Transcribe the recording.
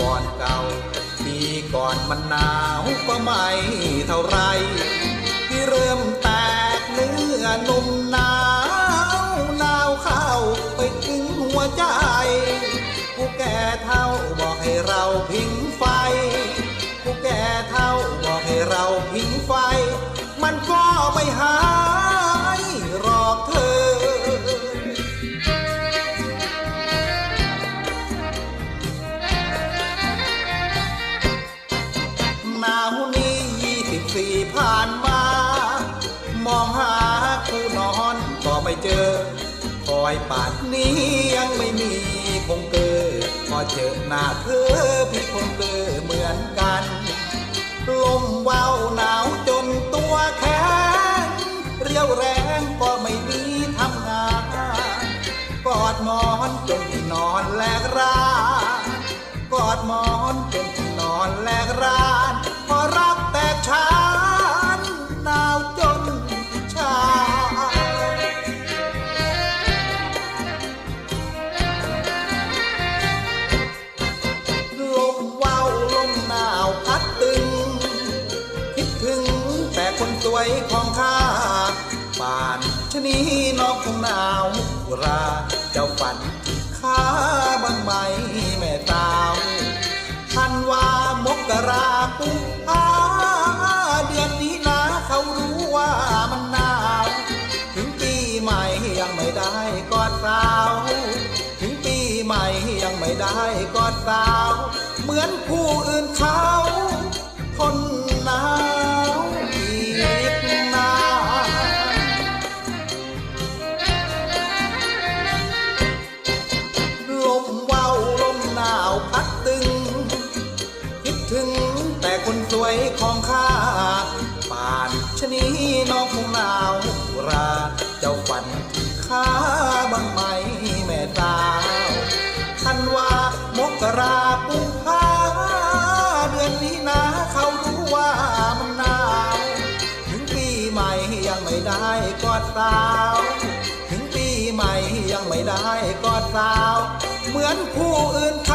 ก่อนเก่า ปีก่อนมันหนาวก็ไม่เท่าไร ที่เริ่มแตกเนื้อนุ่มหนาวหนาวเข้าไปถึงหัวใจ ผู้แก่เท่าบอกให้เราพิงไฟ ยี่ผ่านมา มองหาคู่นอนก็ไม่เจอ คอยป่านนี้ยังไม่มีคงเกิดพอเจอหน้าเธอพี่คงเกิดเหมือนกัน ลมว้าวหนาวจนตัวแข็งเรียวแรงก็ไม่มีทำงานกอดหมอนจนที่นอนแลกรากอดหมอนจน สวยของข้าป่านชนีน้องคงหนาวุราเจ้าฝันข้าบ้างไหมแม่ตาวทันว่ามกรากุมภาเดือนนี้นะเขารู้ว่ามันหนาว ถึงปีใหม่ยังไม่ได้กอดสาว ถึงปีใหม่ยังไม่ได้กอดสาว เหมือนผู้อื่นเขา ชนี้น้องคงหนาวราเจ้าฝันข้าบ้างไหมแม่สาวทันว่ามกราปุมพาเดือนนี้นะเขารู้ว่ามันหนาวถึงปีใหม่ยังไม่ได้กอดสาว ถึงปีใหม่ยังไม่ได้กอดสาว เหมือนผู้อื่นเข